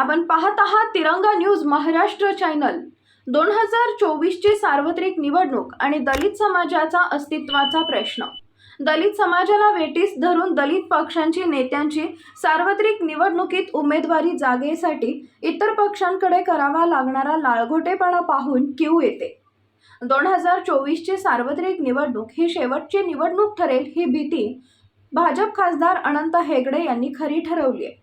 आपण पाहत आहात तिरंगा न्यूज महाराष्ट्र चॅनल. दोन हजार चोवीसची सार्वत्रिक निवडणूक आणि दलित समाजाचा अस्तित्वाचा प्रश्न. दलित समाजाला वेटीस धरून दलित पक्षांची नेत्यांची सार्वत्रिक निवडणुकीत उमेदवारी जागेसाठी इतर पक्षांकडे करावा लागणारा लाळघोटेपणा पाहून क्यू येते. दोन हजार चोवीसची सार्वत्रिक निवडणूक ही शेवटची निवडणूक ठरेल ही भीती भाजप खासदार अनंत हेगडे यांनी खरी ठरवली आहे.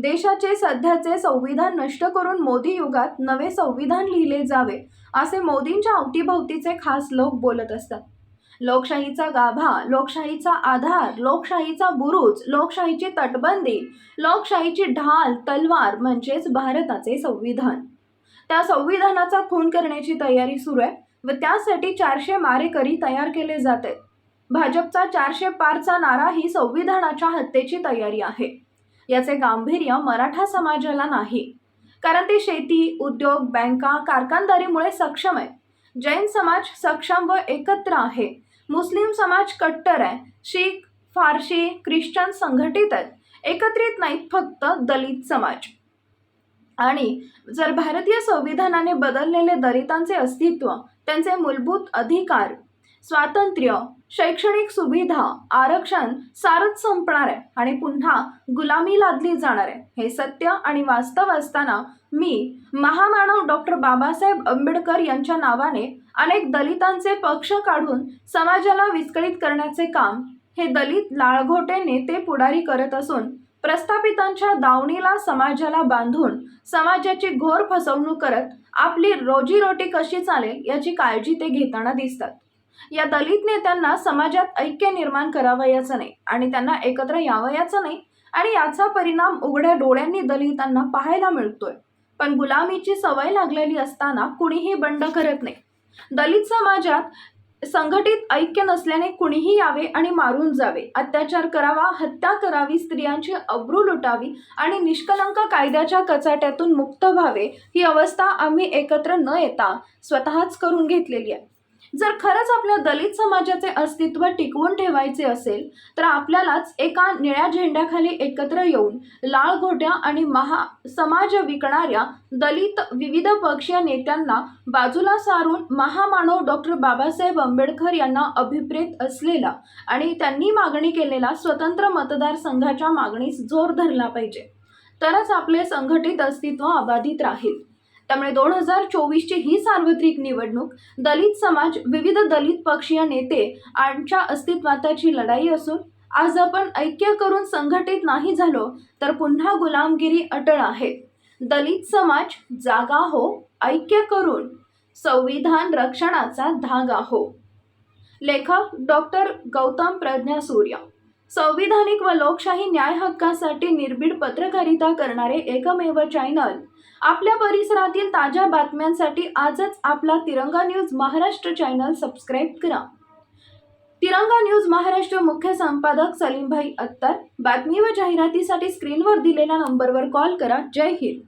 देशाचे सध्याचे संविधान नष्ट करून मोदी युगात नवे संविधान लिहिले जावे असे मोदींच्या अवतीभवतीचे खास लोक बोलत असतात. लोकशाहीचा गाभा लोकशाहीचा आधार लोकशाहीचा बुरुज लोकशाहीची तटबंदी लोकशाहीची ढाल तलवार म्हणजेच भारताचे संविधान. त्या संविधानाचा खून करण्याची तयारी सुरू आहे व त्यासाठी चारशे मारेकरी तयार केले जात आहेत. भाजपचा चारशे पारचा नारा ही संविधानाच्या हत्येची तयारी आहे. याचे गांभीर्य मराठा समाजाला नाही. कारण ते शेती उद्योग बँका कारखानदारीमुळे सक्षम आहे. जैन समाज सक्षम व एकत्र आहे. मुस्लिम समाज कट्टर आहे. शीख फारशी ख्रिश्चन संघटित आहेत. एकत्रित नाहीत फक्त दलित समाज. आणि जर भारतीय संविधानाने बदललेले दलितांचे अस्तित्व त्यांचे मूलभूत अधिकार स्वातंत्र्य शैक्षणिक सुविधा आरक्षण सारच संपणार आहे आणि पुन्हा गुलामी लादली जाणार आहे. हे सत्य आणि वास्तव असताना मी महामानव डॉक्टर बाबासाहेब आंबेडकर यांच्या नावाने अनेक दलितांचे पक्ष काढून समाजाला विस्कळीत करण्याचे काम हे दलित लाळघोटे नेते पुढारी करत असून प्रस्थापितांच्या दावणीला समाजाला बांधून समाजाची घोर फसवणूक करत आपली रोजीरोटी कशी चालेल याची काळजी ते घेताना दिसतात. या दलित नेत्यांना समाजात ऐक्य निर्माण करावयाचं नाही आणि त्यांना एकत्र यावयाचं नाही आणि याचा परिणाम उघड्या डोळ्यांनी दलितांना पाहायला मिळतोय. पण गुलामीची सवय लागलेली असताना कुणीही बंड करत नाही. दलित समाजात संघटित ऐक्य नसल्याने कुणीही यावे आणि मारून जावे. अत्याचार करावा हत्या करावी स्त्रियांची अब्रू लुटावी आणि निष्कलंक कायद्याच्या कचाट्यातून मुक्त व्हावे ही अवस्था आम्ही एकत्र न येता स्वतःच करून घेतलेली आहे. जर खरंच आपल्या दलित समाजाचे अस्तित्व टिकवून ठेवायचे असेल तर आपल्यालाच एका निळ्या झेंड्याखाली एकत्र येऊन लाळ घोट्या आणि महा समाज विकणाऱ्या दलित विविध पक्षीय नेत्यांना बाजूला सारून महामानव डॉक्टर बाबासाहेब आंबेडकर यांना अभिप्रेत असलेला आणि त्यांनी मागणी केलेला स्वतंत्र मतदारसंघाच्या मागणीस जोर धरला पाहिजे. तरच आपले संघटित अस्तित्व अबाधित राहील. त्यामुळे दोन हजार चोवीसची ही सार्वत्रिक निवडणूक दलित समाज विविध दलित पक्षीय नेते यांच्या अस्तित्वाची लढाई असून आज आपण ऐक्य करून संघटित नाही झालो तर पुन्हा गुलामगिरी अटळ आहे. दलित समाज जागा हो ऐक्य करून संविधान रक्षणाचा धागा हो. लेखक डॉक्टर गौतम प्रज्ञा सूर्य संविधानिक व लोकशाही न्याय हक्कासाठी निर्भीड पत्रकारिता करणारे एकमेव चॅनल आपल्या परिसरातील ताज्या बातम्यांसाठी आजच आपला तिरंगा न्यूज महाराष्ट्र चॅनल सबस्क्राईब करा. तिरंगा न्यूज महाराष्ट्र मुख्य संपादक सलीमभाई अत्तर बातमी व जाहिरातीसाठी स्क्रीनवर दिलेल्या नंबरवर कॉल करा. जय हिंद.